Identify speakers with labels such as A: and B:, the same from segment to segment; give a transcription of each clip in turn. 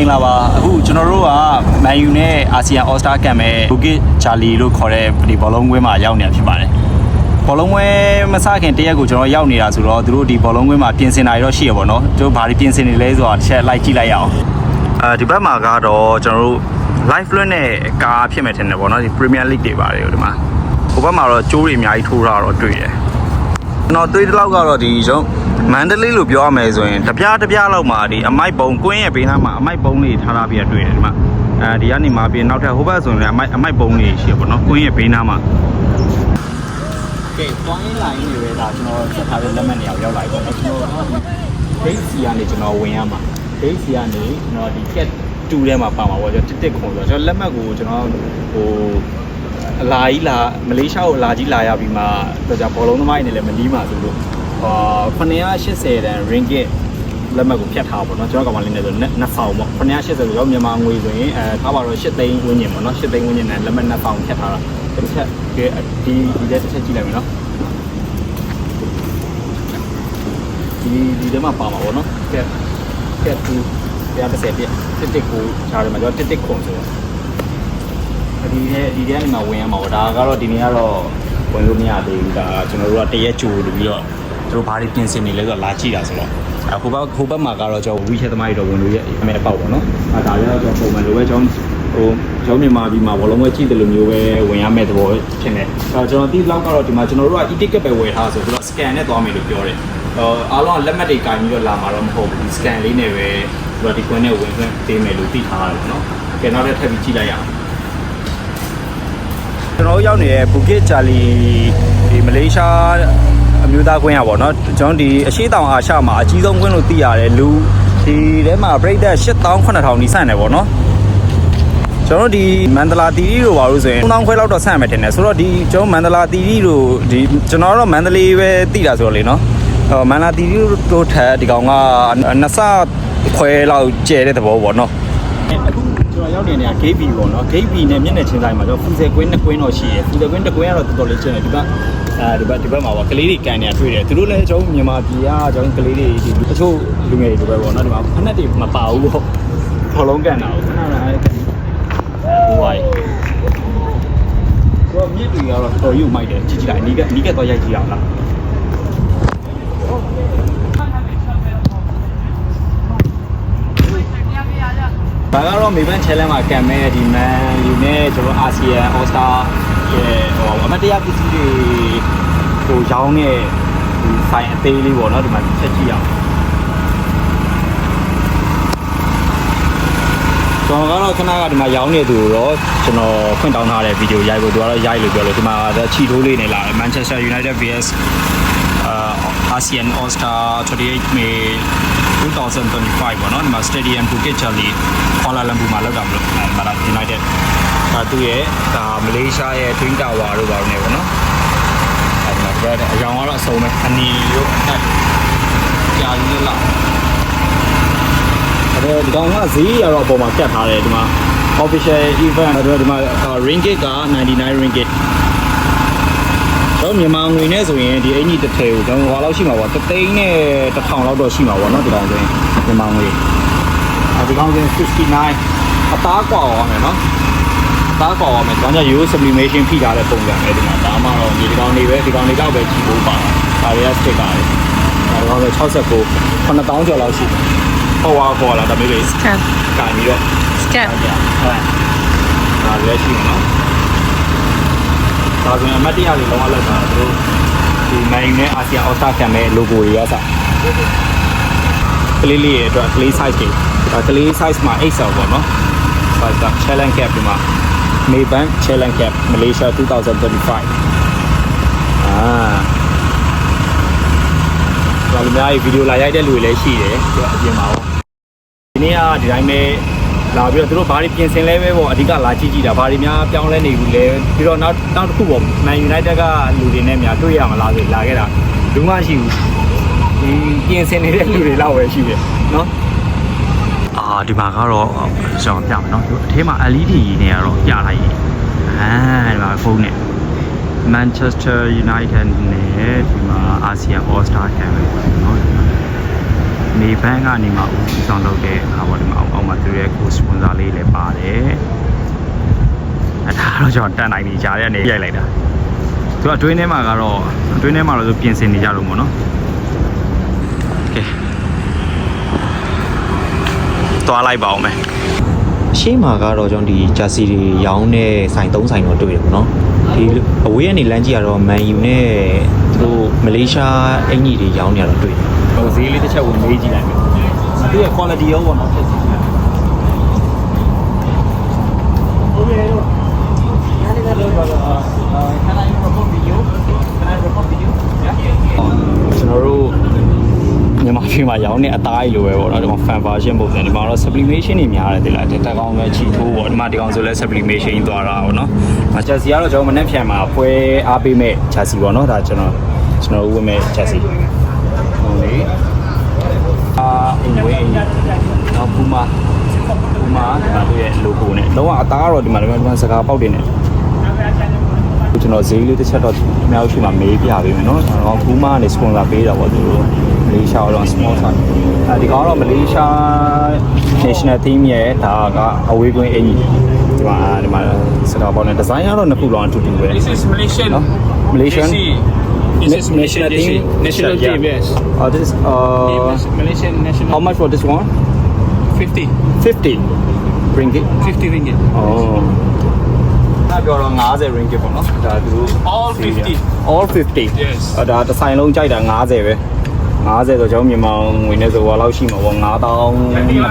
A: င်္ဂလာပါအခုကျွန်တော်တို့ကမန်ယူနဲ့အာဆီယံအော်စတာကန်မဲ့ဘူကစ်ချာလီလို့ခေါ်တဲ့ဒီဘောလုံးကွင်းမှာရောက်နေတာဖြစ်ပါတယ်ဘောလုံးကွင်းမစခင်တရက်ကိုကျွန်တော်ရောက်နေတာဆိုတော့သူတို့ဒီဘောလုံးကွင်းမှာပြင်ဆင်တာတွေတော့ရှိရပါတော့သူတို့ဘာတွေပြင်ဆင်နေလဲဆိုတာတစ်ချက်လိုက်ကြည့်လိုက်ရအောင်အဲဒီဘက်မှာကတော့ကျွန်တော်တို့ live fluent နဲ့ကားဖြစ်မယ်ထင်တယ်ပေါ့နော်ဒီ Premier League တွေပါတယ်ဒီမှာဟိုဘက်မှာတော့ကျိုးတွေအများကြီးထိုးထားတော့တွေ့တယ်ကျွန်တော်တွေးတဲ့လောက်ကတော့ဒီကျွန်တော် မန္တလေးလို့ပြောရမယ်ဆိုရင်တပြားတပြားလောက်မှာဒီအမိုက်ပုံကွင်းရဲ့ဘေးနားမှာအမိုက်ပုံလေးထားထားပြီးတွေ့တယ်ဒီမှာအဲဒီကနေမှပြီးနောက်ထပ်ဟိုဘက်ဆိုရင်လည်းအမိုက်အမိုက်ပုံလေးရှိရပါတော့ကွင်းရဲ့ဘေးနားမှာကဲတွိုင်းလိုင်းတွေပဲဒါကျွန်တော်ဆက်ထားတဲ့လက်မှတ်နေရာရောက်လာပြီပေါ့နော်ကျွန်တော်ဒိတ်စီကနေကျွန်တော်ဝင်ရမှာဒိတ်စီကနေကျွန်တော်ဒီ cat 2ထဲမှာပါမှာပေါ့ကျွန်တော်တစ်တစ်ခွန်ဆိုတော့ကျွန်တော်လက်မှတ်ကိုကျွန်တော်ဟိုအလာကြီးလာမလေးရှားကိုအလာကြီးလာရပြီးမှတော့じゃဘောလုံးသမားတွေနဲ့လည်းမနီးမှာဆိုလို့ အာ980တန် ringgit လက်မှတ်ကိုဖြတ်ထားပါတော့ကျွန်တော်ကောင်မလေးနဲ့ဆိုနှစ်ဆောင်ပေါ့980ဆိုတော့မြန်မာငွေဆိုရင်အဲထားပါတော့8သိန်းဝန်းကျင်ပေါ့နော်8သိန်းဝန်းကျင်နဲ့လက်မှတ်နှစ်ဆောင်ဖြတ်ထားတာတစ်ချက်ဒီဒီလက်တစ်ချက်ကြည့်လိုက်မယ်နော်ဒီဒီထဲမှာပါမှာပေါ့နော်ကက်ကက်တူ130ပြည့်တစ်တစ်ကိုခြားတယ်မှာကျွန်တော်တစ်တစ်ခွန်ဆိုတော့ဒီထဲဒီထဲကနေမှဝင်ရမှာပေါ့ဒါကတော့ဒီနေ့ကတော့ဝင်လို့မရသေးဘူးဒါကျွန်တော်တို့ကတရက်ကြိုလို့ပြီးတော့ သူတို့ဘာတွေပြင်ဆင်နေလဲဆိုတော့လာကြည့်တာဆိုတော့အခုဘက်ဟိုဘက်မှာကတော့ကျွန်တော်ဝီချက်သမားတွေတော့ဝင်လို့ရအမေအပေါက်ပေါ့နော်အဲဒါလည်းကျွန်တော်ပုံမှန်လိုပဲကျွန်တော်ဟိုကျောင်းမြန်မာပြည်မှာဘောလုံးဝဲကြည့်တယ်လို့မျိုးပဲဝင်ရမယ့်သဘောဖြစ်နေအဲကျွန်တော်ဒီလောက်ကတော့ဒီမှာကျွန်တော်တို့က e-ticket ပဲဝယ်ထားဆိုတော့ scan နဲ့သွားမယ်လို့ပြောတယ်ဟိုအားလုံးကလက်မှတ်တွေကင်ပြီးတော့လာမှာတော့မဟုတ်ဘူး scan လေးနဲ့ပဲဒီတော့ဒီကွန်းနဲ့ဝင်ခွင့်ပေးမယ်လို့သိထားရတယ်ပေါ့နော်ကဲနောက်တစ်ထပ်ပြီးကြည့်လိုက်ရအောင်ကျွန်တော်တို့ရောက်နေတဲ့ဘူကစ်ချာလီဒီမလေးရှား အမျိုးသားကွင်းရပါတော့ကျွန်တော်ဒီအရှိတောင်အာရှမှာအကြီးဆုံးကွင်းလို့သိရတယ်လူဒီထဲမှာပြိသက်8000 9000နီးဆန့်တယ်ပေါ့နော်ကျွန်တော်တို့ဒီမန္တလာတီရီတို့ပါလို့ဆိုရင်3000ခွဲလောက်တော့ဆန့်မယ်ထင်တယ်ဆိုတော့ဒီကျွန်တော်မန္တလာတီရီတို့ဒီကျွန်တော်တော့မန္တလေးပဲသိတာဆိုတော့လေနော်ဟောမန္တလာတီရီတို့ထက်ဒီကောင်ကနှစ်ဆခွဲလောက်ကျဲတဲ့သဘောပေါ့နော်အခုကျွန်တော်ရောက်နေနေတာ gate B ပေါ့နော် gate B နဲ့မျက်နှာချင်းဆိုင်မှာကျွန်တော်ဖူဆယ်ကွင်းနှစ်ကွင်းတော့ရှိရယ်ဖူဆယ်ကွင်းတစ်ကွင်းကတော့တော်တော်လေးချင်းတယ်ဒီဘက် အဲဒီဘက်ဒီဘက်မှာပေါ့ကလေးတွေကန်နေတာတွေ့တယ်သူတို့လည်းကျွန်တော်မြန်မာပြည်ကကျွန်တော်ကလေးတွေဒီတချို့လူငယ်တွေပဲပေါ့နော်ဒီမှာဖက်နဲ့တွေမပါဘူးပေါ့ခေါလုံးကန်တာကိုခဏခဏအဲဟိုဝိုင်းတော့မြစ်တွေကတော့တော်တော်ယူမိုက်တယ်ကြည့်ကြည့်လိုက်အနီးကအနီးကတော့ရိုက်ကြည့်အောင်လားဒါကတော့မေဘန် challenge မှာကံမဲ့ဒီ man ယူနဲ့ကျွန်တော်အာဆီယံ All Star ရဲ့ဟိုအမတ်တရားပစ္စည်းတွေဟိုရောင်းတဲ့ဒီဆိုင်အသေးလေးပေါ့နော်ဒီမှာချက်ကြည့်အောင်ကျွန်တော်ကတော့ခဏကဒီမှာရောင်းနေသူတော့ကျွန်တော်ဖွင့်တောင်းထားတဲ့ဗီဒီယိုရိုက်ဖို့သူကတော့ရိုက်လို့ပြောလို့ဒီမှာချီထိုးလေးနေလာတယ် Manchester United vs အာဆီယံ All Star 28 May 2025ပေါ့နော်ဒီမှာ Stadium Phuket Charlie Kuala Lumpur မှာလောက်တာမလို့အဲမှာ United ဒါသူရဲ့ဒါမလေးရှားရဲ့ Twin Tower တို့ပါနေပေါ့နော်အဲဒီမှာဒါအရောင်ကတော့အစုံပဲအနီရောအတက်ကြာကြီးလောက်အဲဒီကောင်ကဈေးရတော့အပေါ်မှာကတ်ထားတယ်ဒီမှာ official event တော့ဒီမှာ ringgit က99 ringgit တော့မြန်မာငွေနဲ့ဆိုရင်ဒီအင်ကြီးတစ်ထည်ကိုကျွန်တော်ဟိုလောက်ရှိမှာပေါ့တသိန်းနဲ့တစ်ထောင်လောက်တော့ရှိမှာပေါ့နော်ဒီကောင်ဆိုရင်မြန်မာငွေအဲဒီကောင်ဆိုရင်59အသားကွာအောင်မယ်နော်အသားကွာအောင်မယ်ဒါကြောင့် euro sublimation ဖိထားတဲ့ပုံစံပဲဒီမှာဒါမှတော့ဒီကောင်တွေပဲဒီကောင်တွေတော့ပဲကြည့်ဖို့ပါဒါတွေက sticker တွေဒါတော့69 9000ကျော်လောက်ရှိတယ်ဟောဝါခေါ်လာဒါမျိုးလေး
B: scan
A: ကင်ပြီးတော့
B: scan
A: ဟုတ်ကဲ့ဟုတ်ဒါလည်းရှိမှာနော် ဒါဆိုရင်အမတ်တရားတွေလုံးဝလောက်တာသူတို့ဒီနိုင်နဲ့အာဆီယံအော်စတာကံမဲ့ logo တွေကစကလေးလေးရဲ့အတွက်ကလေး size တွေဒါကလေး size မှာ XL ပေါ့နော် size က challenge cap ဒီမှာ Maybank challenge cap Malaysia 2025အာဒါလူများကြီးဗီဒီယိုလာရိုက်တဲ့လူတွေလည်းရှိတယ်သူအပြင်မှာပေါ့ဒီနေ့ကဒီတိုင်းပဲ လာပြီးတော့သူတို့ဘာတွေပြင်ဆင်လဲပဲပေါ့အဓိကလာကြည့်ကြည့်တာဘာတွေများပြောင်းလဲနေဘူးလဲပြီးတော့နောက်နောက်တစ်ခုပေါ့ Man United ကလူတွေနဲ့များတွေ့ရမလားဆိုလာခဲ့တာလူမရှိဘူးဒီပြင်ဆင်နေတဲ့လူတွေလောက်ပဲရှိတယ်နော်အာဒီမှာကတော့ကျွန်တော်ပြမယ်နော်ဒီအထဲမှာ LED နဲ့ကတော့ပြလိုက်ရင်အာဒီမှာဖုန်းနဲ့ Manchester United နဲ့ဒီမှာ ASEAN All Star ခံပဲပေါ့ နော် Maybank ဘန်ကနေမှဦးဆောင်လုပ်တဲ့ဟာပေါ့ဒီမှာအောက်မှာသူရဲ့ကိုစပွန်ဆာလေးလည်းပါတယ်အဲဒါတော့ကျွန်တော်တန်နိုင်နေကြတဲ့အနေရိုက်လိုက်တာသူကအတွင်းထဲမှာကတော့အတွင်းထဲမှာတော့သူပြင်ဆင်နေကြတော့ပေါ့နော်ကဲသွားလိုက်ပါအောင်မယ်
B: ရှေ့မှာကတော့ကျွန်တော်ဒီဂျာစီတွေရောင်းတဲ့ဆိုင်သုံးဆိုင်တော့တွေ့တယ်ပေါ့နော်ဒီအဝေးကနေလမ်းကြည့်ရတော့မန်ယူနဲ့သူတို့မလေးရှားအင်ကြီးတွေရောင်းနေရတော့တွေ့တယ်
A: ဟိုဈေးလေးတစ်ချက်ဝင်မေးကြည့်လိုက်မယ်သူရဲ့ quality ရောပေါ့နော်ဖြစ်စီ မြန်မာပြည်မှာရောင်းတဲ့အသားကြီးလိုပဲပေါ့နော်ဒီမှာ fan version ပုံစံဒီမှာတော့ sublimation တွေများတယ်တိလားတက်ကောင်းပဲချီထိုးပေါ့ဒီမှာဒီကောင်ဆိုလဲ sublimation သွားတာပေါ့နော်။မှာ Chelsea ကတော့ကျွန်တော်မနေ့ပြန်မှာပွဲအားပေးမဲ့ Chelsea ပေါ့နော်ဒါကျွန်တော်ကျွန်တော်ဝင်မဲ့ Chelsea ဟုတ်လေအာအင်ဝေးတော့ပူမာပူမာဒီမှာသူရဲ့ logo နဲ့လုံးဝအသားကတော့ဒီမှာဒီမှာစကားပေါက်တင်နေတယ်ကျွန်တော်ဈေးလေးတစ်ချက်တော့အများကြီးရှိမှမေးပြပေးမယ်နော်ကျွန်တော်ကူးမားကနေ sponsor ပေးတာပေါ့သူတို့မ လေးရှားတော့ sponsor အဲဒီကောင်ကတော့မလေးရှား national team ရဲ့ဒါကအဝေးကွင်းအင်ကြီးဒီမှာဒီမှာစကားပေါက်နေ design ကတော့နှစ်ခုလုံးအတူတူပဲ
C: This is Malaysian.
A: နော် Malaysian
C: JC. This is Malaysian
A: National
C: JC.
A: team?
C: National
A: Yeah.
C: team, yes.
A: uh this uh
C: Team is Malaysian national.
A: how much for this one
C: 50.
A: 50 ringgit
C: 50 ringgit.
A: ဩအဲ့ပြောတော့50 ringgit ပေါ့နော်ဒါသူတို့
C: All 50.
A: all 50
C: Yes.
A: အဲ့ဒါတစ်ဆိုင်လုံးကြိုက်တာ90ပဲ 90ဆိုကျွန်တော်မြန်မာငွေနဲ့ဆိုဘာလောက်ရှိမှာပေါ့9000 2000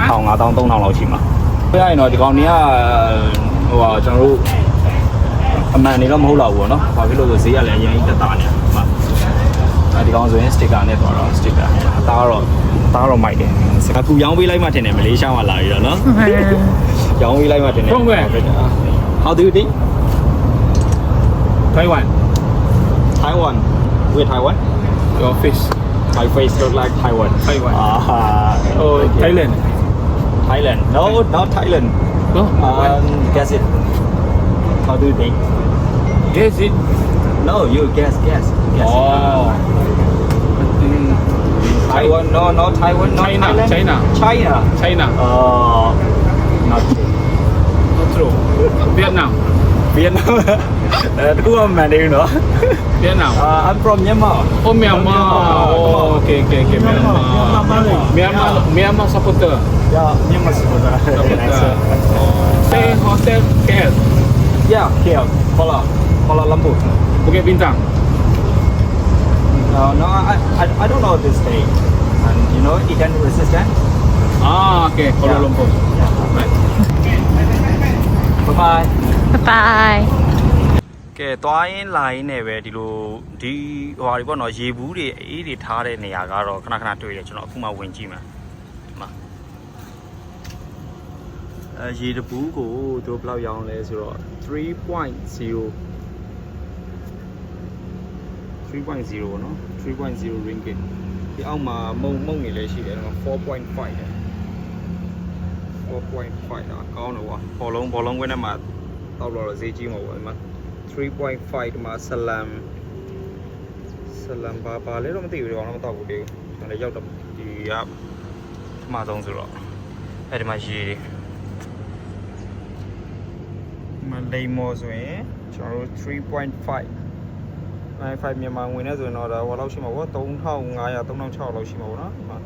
A: 9000 3000လောက်ရှိမှာပြရရင်တော့ဒီကောင်တွေကဟိုဟာကျွန်တော်တို့အမှန်နေတော့မဟုတ်တော့ဘူးပေါ့နော်ဘာဖြစ်လို့ဆိုဈေးကလည်းအရင်တက်တာနေမှာအဲဒီကောင်ဆိုရင် sticker နဲ့တော့ sticker အသားတော့အသားတော့မိုက်တယ်အခုရောင်းပေးလိုက်မှထင်တယ်မလေးရှားမှာလာပြီးတော့နော်ရောင်းပေးလိုက်မှထင်တယ်
C: From where?
A: How do you think
C: Taiwan.
A: Taiwan Where Taiwan
C: Your face.
A: My face look like Taiwan.
C: Taiwan.
A: Ah,
C: Oh,
A: okay.
C: Thailand.
A: Thailand. No, not Thailand.
C: Oh,
A: Um, guess it. How do you think?
C: Yes, it.
A: No, you guess, guess, guess.
C: Oh. Mm,
A: Taiwan. No, no Taiwan. Not
C: China,
A: Thailand.
C: China.
A: China.
C: China.
A: Uh, not true.
C: Not true. Vietnam.
A: Vietnam. Uh, who am I doing? No.
C: Vietnam.
A: Uh, I'm from Myanmar.
C: Oh, Myanmar. Oh, okay, okay, okay. Myanmar.
A: Myanmar.
C: Myanmar, Myanmar supporter.
A: Yeah, Myanmar supporter.
C: Supporter. Stay hotel KL.
A: Yeah, here, Kuala, Kuala Lumpur.
C: Bukit Bintang.
A: No, no, I, I, I don't know this day. And you know, Eden resistant.
C: Ah, okay. Kuala
A: Yeah.
C: Lumpur. Right.
A: Bye bye.
D: Bye.
A: ကဲသွားရင်းလာရင်းနဲ့ပဲဒီလိုဒီဟိုဟာတွေပေါ့နော်ရေဘူးတွေအေးတွေထားတဲ့နေရာကတော့ခဏခဏတွေ့တယ်ကျွန်တော်အခုမှဝင်ကြည့်မှာဒီမှာအဲရေတပူးကိုသူတို့ဘယ်လောက်ရောင်းလဲဆိုတော့3.0 3.0ပေါ့နော်3.0 ringgit ဒီအောက်မှာမုံမုံနေလည်းရှိတယ်နော်4.5တယ်4.5တော့ကောင်းတော့ကွာဘောလုံးဘောလုံးခွင်းထဲမှာ တောက်တော့ဈေးကြီးမှာပေါ့ဒီမှာ3.5ဒီမှာဆလမ်ဆလမ်ဘာဘာလဲတော့မသိဘူးဒီကောင်တော့မတောက်ဘူးလေကျွန်တော်လည်းရောက်တော့ဒီကထမဆုံးဆိုတော့အဲ့ဒီမှာရေတွေဒီမှာလိမ်မော်ဆိုရင်ကျွန်တော်တို့3.5 95မြန်မာငွေနဲ့ဆိုရင်တော့ဒါဟိုလောက်ရှိမှာပေါ့3500 3600လောက်ရှိမှာပေါ့နော်ဒီမှာ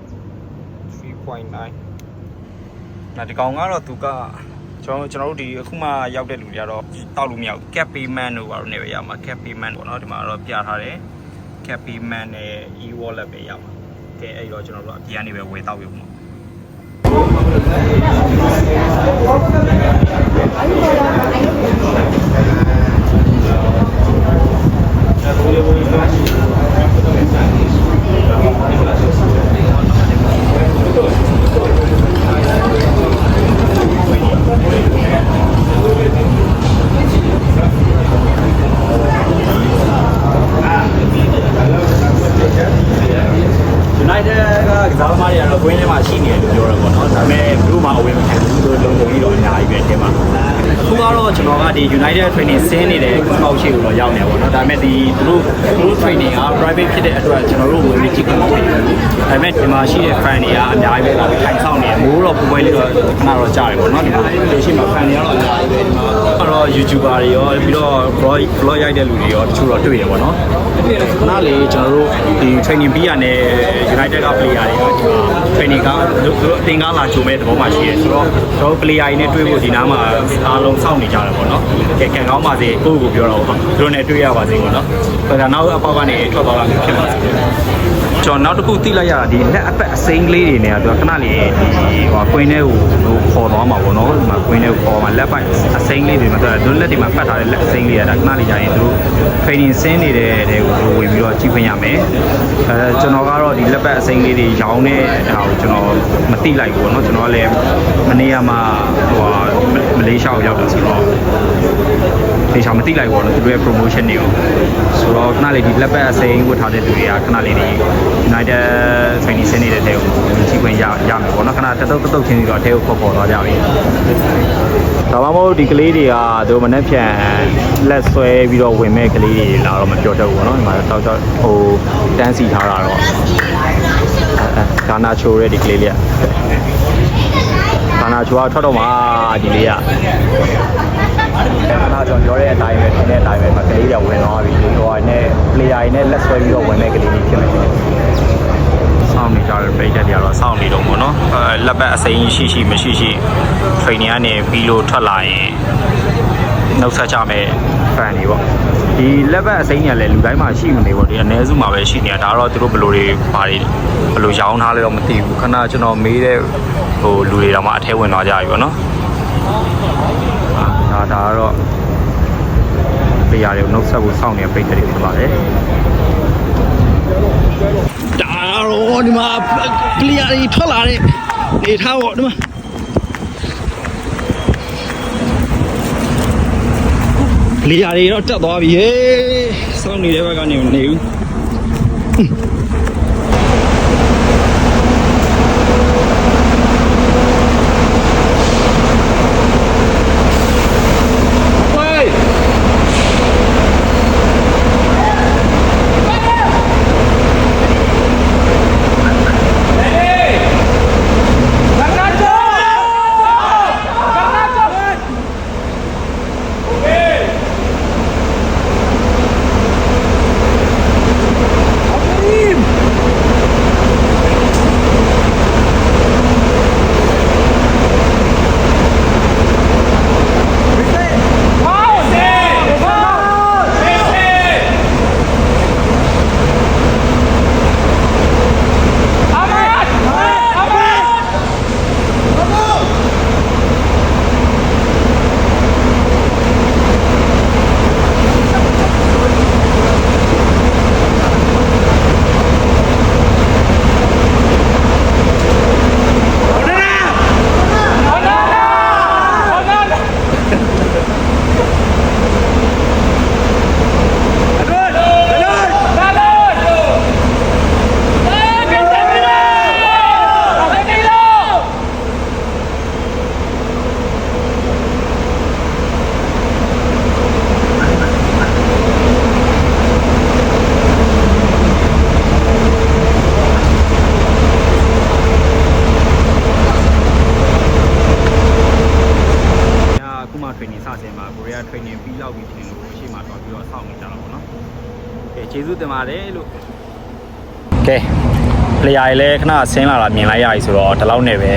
A: 3.9နာဒီကောင်ကတော့သူက ကျွန်တော်ကျွန်တော်တို့ဒီအခုမှရောက်တဲ့လူတွေကတော့တောက်လို့မရဘူး cap payment တို့ဘာလို့နေပဲရမှာ cap payment ပေါ့နော်ဒီမှာတော့ပြထားတယ် cap payment နဲ့ e wallet ပဲရမှာကဲအဲ့တော့ကျွန်တော်တို့အပြင်ကနေပဲဝယ်တောက်ရုံပေါ့ United ကစားသမားတွေကတော့ကွင်းထဲမှာရှိနေတယ်လို့ပြောရပေါ့နော်ဒါပေမဲ့ဘယ်သူမှအဝင်မခံဘူးသူတို့လုံလုံပြီးတော့အများကြီးပဲတင်ပါခုကတော့ကျွန်တော်ကဒီ United Training ဆင်းနေတဲ့ကောက်ရှိကိုတော့ရောက်နေပါတော့ဒါပေမဲ့ဒီသူ တို့သူတို့ training က private ဖြစ်တဲ့အတွက်ကျွန်တော်တို့ဝင်ပြီးကြည့်ခွင့်မပေးဘူးဒါပေမဲ့ဒီမှာရှိတဲ့ fan တွေကအများကြီးပဲလာပြီးထိုင်ဆောင်နေတယ်မိုးတော့ပွဲပွဲလေးတော့ခဏတော့ကြားတယ်ပေါ့နော်ဒီမှာဒီရှိမှာ fan တွေကတော့အများကြီးပဲဒီမှာကတော့ YouTuber တွေရောပြီးတော့ vlog vlog ရိုက်တဲ့လူတွေရောတချို့တော့တွေ့တယ်ပေါ့နော်ခဏလေးကျွန်တော်တို့ဒီ training ပြီးရတဲ့ United က player တွေကဒီမှာ training ကသူတို့အသင်ကားလာချုံမဲ့သဘောမှရှိတယ်ဆိုတော့ကျွန်တော် player တွေနဲ့တွေ့ဖို့ဒီနားမှာအားလုံးစောင့်နေကြတယ်ပေါ့နော်ကဲကံကောင်းပါစေကိုယ့်ကိုပြောတော့ပေါ့သူတို့နဲ့တွေ့ရပါစေပေါ့နော်ဆိုတော့နောက်အပေါက်ကနေထွက်သွားတာမျိုးဖြစ်ပါစေကျွန်တော်နောက်တစ်ခုသိလိုက်ရတာဒီလက်အပတ်အစိမ်းကလေးတွေနဲ့ကသူကခဏလေးဒီဟိုကွင်းထဲကိုခေါ်သွားမှာပေါ့နော်ဒီမှာကွင်းထဲကိုခေါ်မှာလက်ပိုက်အစိမ်းလေးတွေမှာသူကသူလက်တွေမှာပတ်ထားတဲ့လက်အစိမ်းလေးကဒါခဏလေးကြာရင်သူတို့ training ဆင်းနေတဲ့တဲ့ကိုသူဝင်ပြီးတော့ကြည့်ခွင့်ရမယ်အဲကျွန်တော်ကတော့ဒီလက်ပတ်အစိမ်းလေးတွေရောင်းတဲ့ဟာကိုကျွန်တော်မသိလိုက်ဘူးပေါ့နော်ကျွန်တော်ကလည်းမနေ့ကမှဟိုမလေးရှားကိုရောက်တာဆိုတော့ ဒေချာမသိလိုက်ဘူးပေါ့နော်သူတို့ရဲ့ promotion တွေကိုဆိုတော့ခဏလေးဒီလက်ပတ်အစိမ်းဝတ်ထားတဲ့လူတွေကခဏလေးဒီ United training ဆင်းနေတဲ့တဲ့ကိုကြည့်ခွင့်ရရမယ်ပေါ့နော်ခဏတက်တုတ်တက်တုတ်ချင်းစီတော့အဲကိုခေါ်ခေါ်သွားကြပြီဒါမှမဟုတ်ဒီကလေးတွေကသူမနေ့ပြန်လက်ဆွဲပြီးတော့ဝင်မဲ့ကလေးတွေလာတော့မပြောတတ်ဘူးပေါ့နော်ဒီမှာတောက်တော့ဟိုတန်းစီထားတာတော့အဲကာနာချိုတဲ့ဒီကလေးလေးက ကာနာချိုကထွက်တော့မှဒီလေးကခဏကျွန်တော်ပြောတဲ့အတိုင်းပဲထင်တဲ့အတိုင်းပဲမကလေးတွေဝင်သွားပြီဟိုဟာနဲ့ player တွေနဲ့လက်ဆွဲပြီးတော့ဝင်မဲ့ကလေးတွေဖြစ်မယ်စောင့်နေကြတဲ့ပိတ်တက်တွေကတော့စောင့်နေတော့ပေါ့နော်အဲလက်ပတ်အစိမ်းရှိရှိမရှိရှိ training ကနေပြီးလို့ထွက်လာရင်နှုတ်ဆက်ကြမယ် fan တွေပေါ့ဒီလက်ပတ်အစိမ်းညာလည်းလူတိုင်းမှာရှိမနေပေါ့ဒီအ ਨੇ စုမှာပဲရှိနေတာဒါတော့သူတို့ဘယ်လိုတွေဘာတွေဘယ်လိုရောင်းထားလဲတော့မသိဘူးခဏကျွန်တော်မေးတဲ့ဟိုလူတွေတော့မှအထဲဝင်သွားကြပြီပေါ့နော်ဒါဒါကတော့ပြရတယ်နှုတ်ဆက်ဖို့စောင့်နေတဲ့ပိတ်တယ်တွေဖြစ်ပါတယ်ဒါတော့ဒီမှာကလီယာတွေထွက်လာတဲ့နေထားပေါ့ဒီမှာ လီယာတွေတော့တက်သွားပြီဟေးစောင့်နေတဲ့ဘက်ကနေမနေဘူးဝေးညအခုမှ training စတင်မှာကိုရီးယား training ပြီးလောက်ပြီထင်လို့အရှိမတော့ပြီးတော့စောင့်နေကြတာပေါ့နော်ကဲကျေးဇူးတင်ပါတယ်လို့ကဲ player တွေလည်းခဏဆင်းလာတာမြင်လိုက်ရပြီဆိုတော့ဒီလောက်နဲ့ပဲ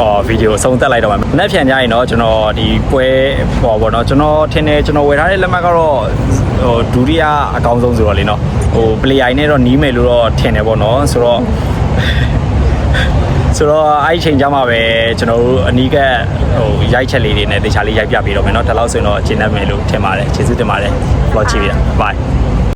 A: အော်ဗီဒီယိုအဆုံးသက်လိုက်တော့မှာမနေ့ပြန်ကြရင်တော့ကျွန်တော်ဒီပွဲဟောပေါ့နော်ကျွန်တော်ထင်တယ်ကျွန်တော်ဝယ်ထားတဲ့လက်မှတ်ကတော့ဟိုဒုတိယအကောင်းဆုံးဆိုတော့လေနော်ဟို player တွေနဲ့တော့နီးမယ်လို့တော့ထင်တယ်ပေါ့နော်ဆိုတော့ ဆိုတော့အဲ့ဒီချိန်ကျမှပဲကျွန်တော်တို့အနီးကပ်ဟိုရိုက်ချက်လေးတွေနဲ့တခြားလေးရိုက်ပြပေးတော့မယ်เนาะဒါလောက်ဆိုရင်တော့ရှင်းတတ်မယ်လို့ထင်ပါတယ်ကျေးဇူးတင်ပါတယ် vlog ကြည့်ရ bye